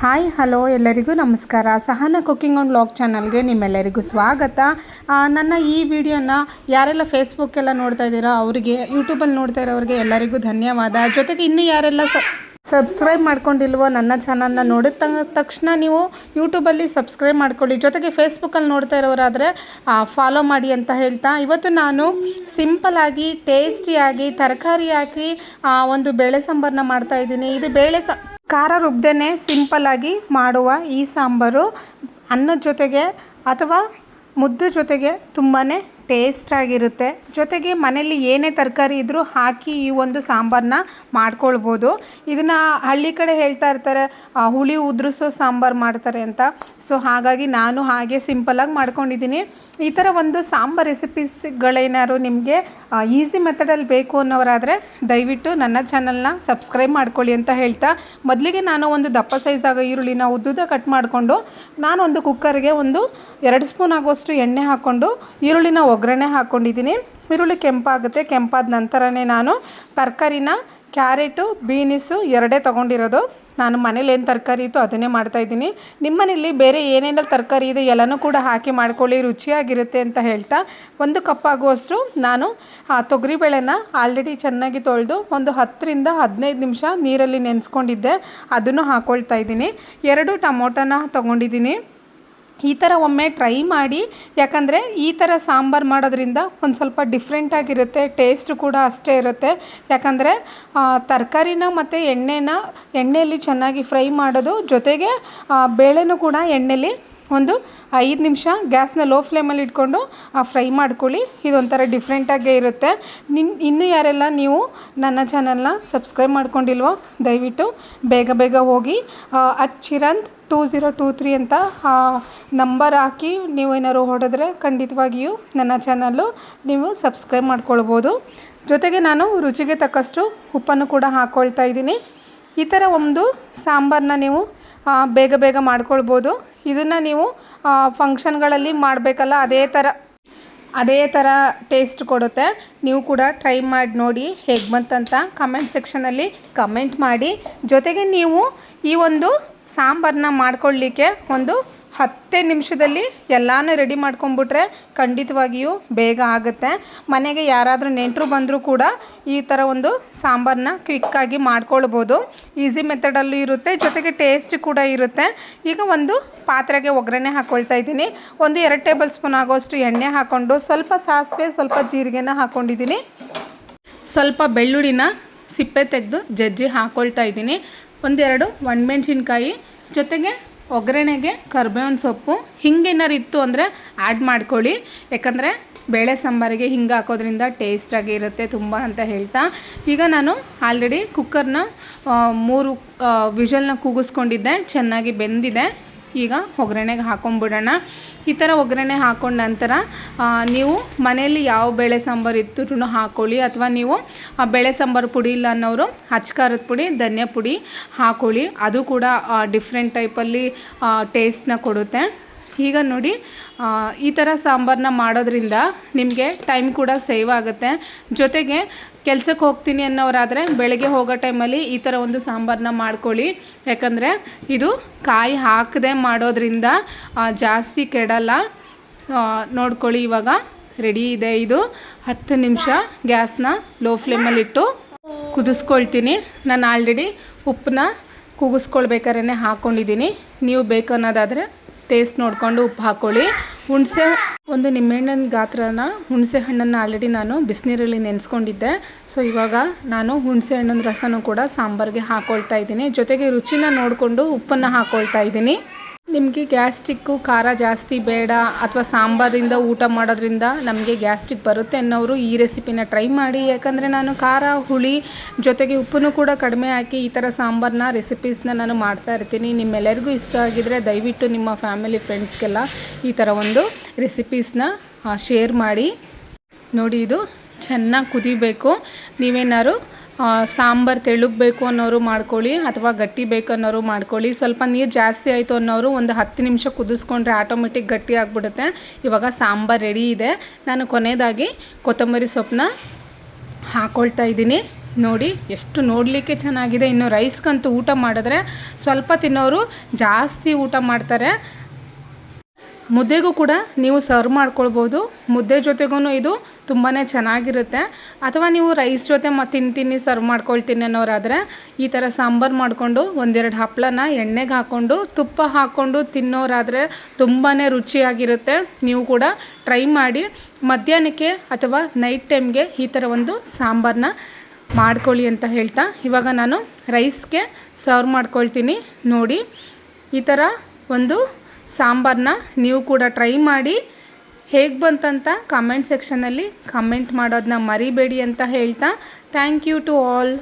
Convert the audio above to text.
Hi, hello ಎಲ್ಲರಿಗೂ ನಮಸ್ಕಾರ. ಸಹನ cooking and lock ಚಾನಲ್ಗೆ ನಿಮ್ಮೆಲ್ಲರಿಗೂ ಸ್ವಾಗತ. ನನ್ನ ಈ ವಿಡಿಯೋನ ಯಾರೆಲ್ಲ ಫೇಸ್ಬುಕ್ಕೆಲ್ಲ ನೋಡ್ತಾ ಇದ್ದೀರೋ ಅವರಿಗೆ ಯೂಟ್ಯೂಬಲ್ಲಿ ನೋಡ್ತಾ ಇರೋರಿಗೆ ಎಲ್ಲರಿಗೂ ಧನ್ಯವಾದ. ಜೊತೆಗೆ ಇನ್ನೂ ಯಾರೆಲ್ಲ ಸ ಸಬ್ಸ್ಕ್ರೈಬ್ ಮಾಡ್ಕೊಂಡಿಲ್ವೋ ನನ್ನ ಚಾನಲ್ನ ನೋಡಿದ ತಕ್ಷಣ ನೀವು ಯೂಟ್ಯೂಬಲ್ಲಿ ಸಬ್ಸ್ಕ್ರೈಬ್ ಮಾಡ್ಕೊಳ್ಳಿ. ಜೊತೆಗೆ ಫೇಸ್ಬುಕ್ಕಲ್ಲಿ ನೋಡ್ತಾ ಇರೋರಾದರೆ ಫಾಲೋ ಮಾಡಿ ಅಂತ ಹೇಳ್ತಾ. ಇವತ್ತು ನಾನು ಸಿಂಪಲಾಗಿ ಟೇಸ್ಟಿಯಾಗಿ ತರಕಾರಿ ಹಾಕಿ ಒಂದು ಬೇಳೆ ಸಾಂಬಾರನ್ನ ಮಾಡ್ತಾ ಇದ್ದೀನಿ. ಇದು ಬೇಳೆ ಸಾ ಖಾರ ರುಬ್ಬದೇ ಸಿಂಪಲ್ಲಾಗಿ ಮಾಡುವ ಈ ಸಾಂಬಾರು ಅನ್ನದ ಜೊತೆಗೆ ಅಥವಾ ಮುದ್ದೆ ಜೊತೆಗೆ ತುಂಬಾ ಟೇಸ್ಟಾಗಿರುತ್ತೆ ಜೊತೆಗೆ ಮನೇಲಿ ಏನೇ ತರಕಾರಿ ಇದ್ದರೂ ಹಾಕಿ ಈ ಒಂದು ಸಾಂಬಾರನ್ನ ಮಾಡ್ಕೊಳ್ಬೋದು. ಇದನ್ನು ಹಳ್ಳಿ ಕಡೆ ಹೇಳ್ತಾ ಇರ್ತಾರೆ ಹುಳಿ ಉದುರಿಸೋ ಸಾಂಬಾರು ಮಾಡ್ತಾರೆ ಅಂತ. ಸೊ ಹಾಗಾಗಿ ನಾನು ಹಾಗೆ ಸಿಂಪಲಾಗಿ ಮಾಡ್ಕೊಂಡಿದ್ದೀನಿ ಈ ಥರ ಒಂದು ಸಾಂಬಾರ್ ರೆಸಿಪೀಸ್ಗಳೇನಾದ್ರು ನಿಮಗೆ ಈಸಿ ಮೆಥಡಲ್ಲಿ ಬೇಕು ಅನ್ನೋರಾದರೆ ದಯವಿಟ್ಟು ನನ್ನ ಚಾನಲ್ನ ಸಬ್ಸ್ಕ್ರೈಬ್ ಮಾಡ್ಕೊಳ್ಳಿ ಅಂತ ಹೇಳ್ತಾ. ಮೊದಲಿಗೆ ನಾನು ಒಂದು ದಪ್ಪ ಸೈಜಾಗ ಈರುಳ್ಳಿನ ಉದ್ದುದ ಕಟ್ ಮಾಡಿಕೊಂಡು, ನಾನೊಂದು ಕುಕ್ಕರ್ಗೆ ಒಂದು ಎರಡು ಸ್ಪೂನ್ ಆಗುವಷ್ಟು ಎಣ್ಣೆ ಹಾಕ್ಕೊಂಡು ಈರುಳ್ಳಿನ ಒಗ್ಗರಣೆ ಹಾಕ್ಕೊಂಡಿದ್ದೀನಿ ಈರುಳ್ಳಿ ಕೆಂಪಾಗುತ್ತೆ. ಕೆಂಪಾದ ನಂತರನೇ ನಾನು ತರಕಾರಿನ ಕ್ಯಾರೆಟು, ಬೀನಿಸು ಎರಡೇ ತೊಗೊಂಡಿರೋದು. ನಾನು ಮನೇಲಿ ಏನು ತರಕಾರಿ ಇತ್ತು ಅದನ್ನೇ ಮಾಡ್ತಾಯಿದ್ದೀನಿ ನಿಮ್ಮನೇಲಿ ಬೇರೆ ಏನೇನೆಲ್ಲ ತರಕಾರಿ ಇದೆ ಎಲ್ಲನೂ ಕೂಡ ಹಾಕಿ ಮಾಡ್ಕೊಳ್ಳಿ. ರುಚಿಯಾಗಿರುತ್ತೆ ಅಂತ ಹೇಳ್ತಾ ಒಂದು ಕಪ್ ಆಗುವಷ್ಟು ನಾನು, ಆ ತೊಗರಿಬೇಳೆನ ಆಲ್ರೆಡಿ ಚೆನ್ನಾಗಿ ತೊಳೆದು ಒಂದು ಹತ್ತರಿಂದ ಹದಿನೈದು ನಿಮಿಷ ನೀರಲ್ಲಿ ನೆನೆಸ್ಕೊಂಡಿದ್ದೆ. ಅದನ್ನು ಹಾಕ್ಕೊಳ್ತಾ ಇದ್ದೀನಿ. ಎರಡು ಟೊಮೊಟೊನ ತೊಗೊಂಡಿದ್ದೀನಿ. ಈ ಥರ ಒಮ್ಮೆ ಟ್ರೈ ಮಾಡಿ, ಯಾಕಂದರೆ ಈ ಥರ ಸಾಂಬಾರು ಮಾಡೋದ್ರಿಂದ ಒಂದು ಸ್ವಲ್ಪ ಡಿಫ್ರೆಂಟಾಗಿರುತ್ತೆ ಟೇಸ್ಟ್ ಕೂಡ ಅಷ್ಟೇ ಇರುತ್ತೆ. ಯಾಕಂದರೆ ತರಕಾರಿನ ಮತ್ತು ಎಣ್ಣೆನ, ಎಣ್ಣೆಯಲ್ಲಿ ಚೆನ್ನಾಗಿ ಫ್ರೈ ಮಾಡೋದು ಜೊತೆಗೆ ಬೇಳೆನೂ ಕೂಡ ಎಣ್ಣೆಲಿ ಒಂದು ಐದು ನಿಮಿಷ ಗ್ಯಾಸ್ನ ಲೋ ಫ್ಲೇಮಲ್ಲಿ ಇಟ್ಕೊಂಡು ಫ್ರೈ ಮಾಡ್ಕೊಳ್ಳಿ. ಇದೊಂಥರ ಡಿಫ್ರೆಂಟಾಗೇ ಇರುತ್ತೆ. ನಿನ್, ಇನ್ನು ಯಾರೆಲ್ಲ ನೀವು ನನ್ನ ಚಾನಲ್ನ ಸಬ್ಸ್ಕ್ರೈಬ್ ಮಾಡ್ಕೊಂಡಿಲ್ವೋ, ದಯವಿಟ್ಟು ಬೇಗ ಬೇಗ ಹೋಗಿ at Chiranth two zero two three ಅಂತ ನಂಬರ್ ಹಾಕಿ ನೀವು ಏನಾದ್ರು ಹೊಡೆದ್ರೆ ಖಂಡಿತವಾಗಿಯೂ ನನ್ನ ಚಾನಲ್ಲು ನೀವು ಸಬ್ಸ್ಕ್ರೈಬ್ ಮಾಡ್ಕೊಳ್ಬೋದು. ಜೊತೆಗೆ ನಾನು ರುಚಿಗೆ ತಕ್ಕಷ್ಟು ಉಪ್ಪನ್ನು ಕೂಡ ಹಾಕ್ಕೊಳ್ತಾ ಇದ್ದೀನಿ. ಈ ಥರ ಒಂದು ಸಾಂಬಾರನ್ನ ನೀವು ಬೇಗ ಬೇಗ ಮಾಡ್ಕೊಳ್ಬೋದು. ಇದನ್ನು ನೀವು ಫಂಕ್ಷನ್ಗಳಲ್ಲಿ ಮಾಡಬೇಕಲ್ಲ, ಅದೇ ಥರ ಅದೇ ಥರ ಟೇಸ್ಟ್ ಕೊಡುತ್ತೆ. ನೀವು ಕೂಡ ಟ್ರೈ ಮಾಡಿ ನೋಡಿ ಹೇಗೆ ಬಂತಂತ ಕಮೆಂಟ್ ಸೆಕ್ಷನಲ್ಲಿ ಕಮೆಂಟ್ ಮಾಡಿ. ಜೊತೆಗೆ ನೀವು ಈ ಒಂದು ಸಾಂಬಾರನ್ನ ಮಾಡ್ಕೊಳ್ಳಿಕ್ಕೆ ಒಂದು ಹತ್ತೇ ನಿಮಿಷದಲ್ಲಿ ಎಲ್ಲನೂ ರೆಡಿ ಮಾಡ್ಕೊಂಬಿಟ್ರೆ ಖಂಡಿತವಾಗಿಯೂ ಬೇಗ ಆಗುತ್ತೆ. ಮನೆಗೆ ಯಾರಾದರೂ ನೆಂಟರು ಬಂದರೂ ಕೂಡ ಈ ಥರ ಒಂದು ಸಾಂಬಾರನ್ನ ಕ್ವಿಕ್ಕಾಗಿ ಮಾಡ್ಕೊಳ್ಬೋದು. ಈಸಿ ಮೆಥಡಲ್ಲೂ ಇರುತ್ತೆ, ಜೊತೆಗೆ ಟೇಸ್ಟ್ ಕೂಡ ಇರುತ್ತೆ. ಈಗ ಒಂದು ಪಾತ್ರೆಗೆ ಒಗ್ಗರಣೆ ಹಾಕ್ಕೊಳ್ತಾ ಇದ್ದೀನಿ. ಒಂದು ಎರಡು ಟೇಬಲ್ ಸ್ಪೂನ್ ಆಗೋಷ್ಟು ಎಣ್ಣೆ ಹಾಕ್ಕೊಂಡು ಸ್ವಲ್ಪ ಸಾಸಿವೆ, ಸ್ವಲ್ಪ ಜೀರಿಗೆನ ಹಾಕ್ಕೊಂಡಿದ್ದೀನಿ ಸ್ವಲ್ಪ ಬೆಳ್ಳುಳ್ಳಿನ ಸಿಪ್ಪೆ ತೆಗೆದು ಜಜ್ಜಿ ಹಾಕ್ಕೊಳ್ತಾ ಇದ್ದೀನಿ. ಒಂದೆರಡು ಒಣಮೆಣ್ಸಿನ್ಕಾಯಿ, ಜೊತೆಗೆ ಒಗ್ಗರಣೆಗೆ ಕರ್ಬೇವಿನ ಸೊಪ್ಪು ಹಿಂಗೇನಾರು ಇತ್ತು ಅಂದರೆ ಆ್ಯಡ್ ಮಾಡ್ಕೊಳ್ಳಿ. ಯಾಕಂದರೆ ಬೇಳೆ ಸಾಂಬಾರಿಗೆ ಹಿಂಗೆ ಹಾಕೋದ್ರಿಂದ ಟೇಸ್ಟಾಗಿ ಇರುತ್ತೆ ತುಂಬ ಅಂತ ಹೇಳ್ತಾ. ಈಗ ನಾನು ಆಲ್ರೆಡಿ ಕುಕ್ಕರ್ನ ಮೂರು ವಿಷಲ್ನ ಕೂಗಿಸ್ಕೊಂಡಿದ್ದೆ. ಚೆನ್ನಾಗಿ ಬೆಂದಿದೆ. ಈಗ ಒಗ್ಗರಣೆಗೆ ಹಾಕೊಂಡ್ಬಿಡೋಣ ಈ ಥರ ಒಗ್ಗರಣೆ ಹಾಕೊಂಡ ನಂತರ ನೀವು ಮನೆಯಲ್ಲಿ ಯಾವ ಬೇಳೆ ಸಾಂಬಾರು ಇತ್ತು ಹಾಕೊಳ್ಳಿ. ಅಥವಾ ನೀವು, ಆ, ಬೇಳೆ ಸಾಂಬಾರು ಪುಡಿ ಇಲ್ಲ ಅನ್ನೋರು ಅಚ್ಕಾರದ ಪುಡಿ, ಧನ್ಯ ಪುಡಿ ಹಾಕೊಳ್ಳಿ. ಅದು ಕೂಡ ಡಿಫ್ರೆಂಟ್ ಟೈಪಲ್ಲಿ ಟೇಸ್ಟ್ನ ಕೊಡುತ್ತೆ. ಈಗ ನೋಡಿ ಈ ಥರ ಸಾಂಬಾರನ್ನ ಮಾಡೋದ್ರಿಂದ ನಿಮಗೆ ಟೈಮ್ ಕೂಡ ಸೇವ್ ಆಗುತ್ತೆ. ಜೊತೆಗೆ ಕೆಲಸಕ್ಕೆ ಹೋಗ್ತೀನಿ ಅನ್ನೋರಾದರೆ ಬೆಳಗ್ಗೆ ಹೋಗೋ ಟೈಮಲ್ಲಿ ಈ ಥರ ಒಂದು ಸಾಂಬಾರನ್ನ ಮಾಡ್ಕೊಳ್ಳಿ. ಯಾಕಂದರೆ ಇದು ಕಾಯಿ ಹಾಕದೆ ಮಾಡೋದ್ರಿಂದ ಜಾಸ್ತಿ ಕೆಡಲ್ಲ. ನೋಡ್ಕೊಳ್ಳಿ ಇವಾಗ. ರೆಡಿ ಇದೆ ಇದು. ಹತ್ತು ನಿಮಿಷ ಗ್ಯಾಸ್ನ ಲೋ ಫ್ಲೇಮಲ್ಲಿಟ್ಟು ಕುದಿಸ್ಕೊಳ್ತೀನಿ. ನಾನು ಆಲ್ರೆಡಿ ಉಪ್ಪನ್ನ ಕೂಗಿಸ್ಕೊಳ್ಬೇಕಾದ್ರೆ ಹಾಕ್ಕೊಂಡಿದ್ದೀನಿ ನೀವು ಬೇಕನ್ನೋದಾದರೆ ಟೇಸ್ಟ್ ನೋಡಿಕೊಂಡು ಉಪ್ಪು ಹಾಕ್ಕೊಳ್ಳಿ ಹುಣಸೆ ಒಂದು ನಿಂಬೆಹಣ್ಣಿನ ಗಾತ್ರನ ಹುಣಸೆ ಹಣ್ಣನ್ನು ಆಲ್ರೆಡಿ ನಾನು ಬಿಸಿನೀರಲ್ಲಿ ನೆನೆಸ್ಕೊಂಡಿದ್ದೆ. ಸೊ ಇವಾಗ ನಾನು ಹುಣಸೆ ಹಣ್ಣಿನ ರಸನೂ ಕೂಡ ಸಾಂಬಾರಿಗೆ ಹಾಕ್ಕೊಳ್ತಾ ಇದ್ದೀನಿ. ಜೊತೆಗೆ ರುಚಿನ ನೋಡಿಕೊಂಡು ಉಪ್ಪನ್ನು ಹಾಕ್ಕೊಳ್ತಾ ಇದ್ದೀನಿ. ನಿಮಗೆ ಗ್ಯಾಸ್ಟ್ರಿಕ್ಕು ಖಾರ ಜಾಸ್ತಿ ಬೇಡ ಅಥವಾ ಸಾಂಬಾರಿಂದ ಊಟ ಮಾಡೋದ್ರಿಂದ ನಮಗೆ ಗ್ಯಾಸ್ಟ್ರಿಕ್ ಬರುತ್ತೆ ಅನ್ನೋರು ಈ ರೆಸಿಪಿನ ಟ್ರೈ ಮಾಡಿ. ಯಾಕಂದರೆ ನಾನು ಖಾರ, ಹುಳಿ ಜೊತೆಗೆ ಉಪ್ಪನ್ನು ಕೂಡ ಕಡಿಮೆ ಹಾಕಿ ಈ ಥರ ಸಾಂಬಾರನ್ನ ರೆಸಿಪೀಸ್ನ ನಾನು ಮಾಡ್ತಾ ಇರ್ತೀನಿ. ನಿಮ್ಮೆಲ್ಲರಿಗೂ ಇಷ್ಟ ಆಗಿದರೆ ದಯವಿಟ್ಟು ನಿಮ್ಮ ಫ್ಯಾಮಿಲಿ ಫ್ರೆಂಡ್ಸ್ಗೆಲ್ಲ ಈ ಥರ ಒಂದು ರೆಸಿಪೀಸ್ನ ಶೇರ್ ಮಾಡಿ. ನೋಡಿ, ಇದು ಚೆನ್ನಾಗಿ ಕುದಿಬೇಕು. ನೀವೇನಾದ್ರು ಸಾಂಬಾರು ತೆಳುಗಬೇಕು ಅನ್ನೋರು ಮಾಡ್ಕೊಳ್ಳಿ ಅಥವಾ ಗಟ್ಟಿ ಬೇಕು ಅನ್ನೋರು ಮಾಡ್ಕೊಳ್ಳಿ. ಸ್ವಲ್ಪ ನೀರು ಜಾಸ್ತಿ ಆಯಿತು ಅನ್ನೋರು ಒಂದು ಹತ್ತು ನಿಮಿಷ ಕುದಿಸ್ಕೊಂಡ್ರೆ ಆಟೋಮೆಟಿಕ್ ಗಟ್ಟಿ ಆಗಿಬಿಡುತ್ತೆ. ಇವಾಗ ಸಾಂಬಾರು ರೆಡಿ ಇದೆ. ನಾನು ಕೊನೆಯದಾಗಿ ಕೊತ್ತಂಬರಿ ಸೊಪ್ಪನ್ನ ಹಾಕ್ಕೊಳ್ತಾ ಇದ್ದೀನಿ. ನೋಡಿ, ಎಷ್ಟು ನೋಡಲಿಕ್ಕೆ ಚೆನ್ನಾಗಿದೆ. ಇನ್ನು ರೈಸ್ಗಂತೂ ಊಟ ಮಾಡಿದ್ರೆ ಸ್ವಲ್ಪ ತಿನ್ನೋರು ಜಾಸ್ತಿ ಊಟ ಮಾಡ್ತಾರೆ. ಮುದ್ದೆಗೂ ಕೂಡ ನೀವು ಸರ್ವ್ ಮಾಡ್ಕೊಳ್ಬೋದು. ಮುದ್ದೆ ಜೊತೆಗೂ ಇದು ತುಂಬಾ ಚೆನ್ನಾಗಿರುತ್ತೆ. ಅಥವಾ ನೀವು ರೈಸ್ ಜೊತೆ ಮ ತಿಂತೀನಿ ಸರ್ವ್ ಮಾಡ್ಕೊಳ್ತೀನಿ ಅನ್ನೋರಾದರೆ ಈ ಥರ ಸಾಂಬಾರು ಮಾಡಿಕೊಂಡು ಒಂದೆರಡು ಹಪ್ಪಳನ ಎಣ್ಣೆಗೆ ಹಾಕ್ಕೊಂಡು ತುಪ್ಪ ಹಾಕ್ಕೊಂಡು ತಿನ್ನೋರಾದರೆ ತುಂಬಾ ರುಚಿಯಾಗಿರುತ್ತೆ. ನೀವು ಕೂಡ ಟ್ರೈ ಮಾಡಿ. ಮಧ್ಯಾಹ್ನಕ್ಕೆ ಅಥವಾ ನೈಟ್ ಟೈಮ್ಗೆ ಈ ಥರ ಒಂದು ಸಾಂಬಾರನ್ನ ಮಾಡ್ಕೊಳ್ಳಿ ಅಂತ ಹೇಳ್ತಾ ಇವಾಗ ನಾನು ರೈಸ್ಗೆ ಸರ್ವ್ ಮಾಡ್ಕೊಳ್ತೀನಿ ನೋಡಿ. ಈ ಥರ ಒಂದು ಸಾಂಬಾರನ್ನ ನೀವು ಕೂಡ ಟ್ರೈ ಮಾಡಿ. ಹೇಗೆ ಬಂತಂತ ಕಮೆಂಟ್ ಸೆಕ್ಷನಲ್ಲಿ ಕಮೆಂಟ್ ಮಾಡೋದನ್ನ ಮರಿಬೇಡಿ ಅಂತ ಹೇಳ್ತಾ. Thank you to all